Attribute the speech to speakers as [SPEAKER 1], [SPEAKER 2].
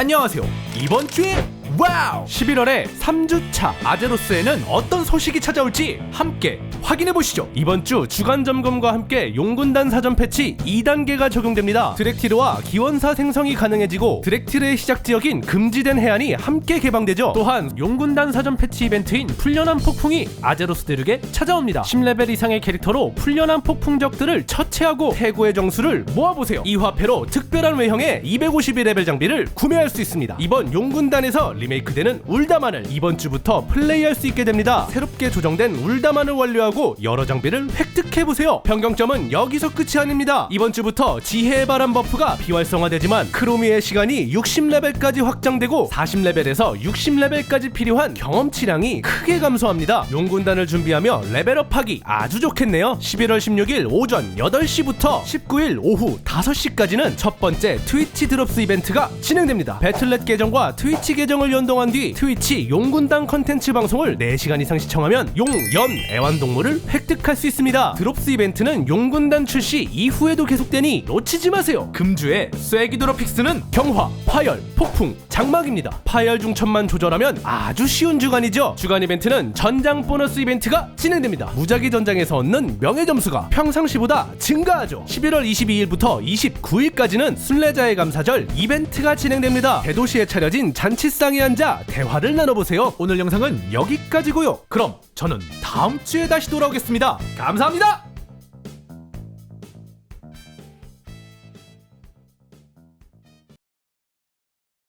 [SPEAKER 1] 안녕하세요. 이번 주에 와우! 11월에 3주차 아제로스에는 어떤 소식이 찾아올지 함께 확인해 보시죠. 이번 주 주간 점검과 함께 용군단 사전 패치 2단계가 적용됩니다. 드렉티르와 기원사 생성이 가능해지고 드렉티르의 시작 지역인 금지된 해안이 함께 개방되죠. 또한 용군단 사전 패치 이벤트인 풀려난 폭풍이 아제로스 대륙에 찾아옵니다. 10레벨 이상의 캐릭터로 풀려난 폭풍적들을 처치하고 태고의 정수를 모아보세요. 이 화폐로 특별한 외형의 251레벨 장비를 구매할 수 있습니다. 이번 용군단에서 리메이크되는 울다만을 이번 주부터 플레이할 수 있게 됩니다. 새롭게 조정된 울다만을 완료하고 여러 장비를 획득해보세요. 변경점은 여기서 끝이 아닙니다. 이번 주부터 지혜의 바람 버프가 비활성화되지만 크로미의 시간이 60레벨까지 확장되고 40레벨에서 60레벨까지 필요한 경험치량이 크게 감소합니다. 용군단을 준비하며 레벨업하기 아주 좋겠네요. 11월 16일 오전 8시부터 19일 오후 5시까지는 첫 번째 트위치 드롭스 이벤트가 진행됩니다. 배틀넷 계정과 트위치 계정을 연동한 뒤 트위치 용군단 컨텐츠 방송을 4시간 이상 시청하면 용, 연, 애완동 물을 획득할 수 있습니다. 드롭스 이벤트는 용군단 출시 이후에도 계속되니 놓치지 마세요. 금주의 쐐기 드롭 픽스는 경화, 파열, 폭풍, 장막입니다. 파열 중천만 조절하면 아주 쉬운 주간이죠. 주간 이벤트는 전장 보너스 이벤트가 진행됩니다. 무작위 전장에서 얻는 명예 점수가 평상시보다 증가하죠. 11월 22일부터 29일까지는 순례자의 감사절 이벤트가 진행됩니다. 대도시에 차려진 잔치상에 앉아 대화를 나눠보세요. 오늘 영상은 여기까지고요. 그럼 저는 다음 주에 다시 돌아오겠습니다. 감사합니다.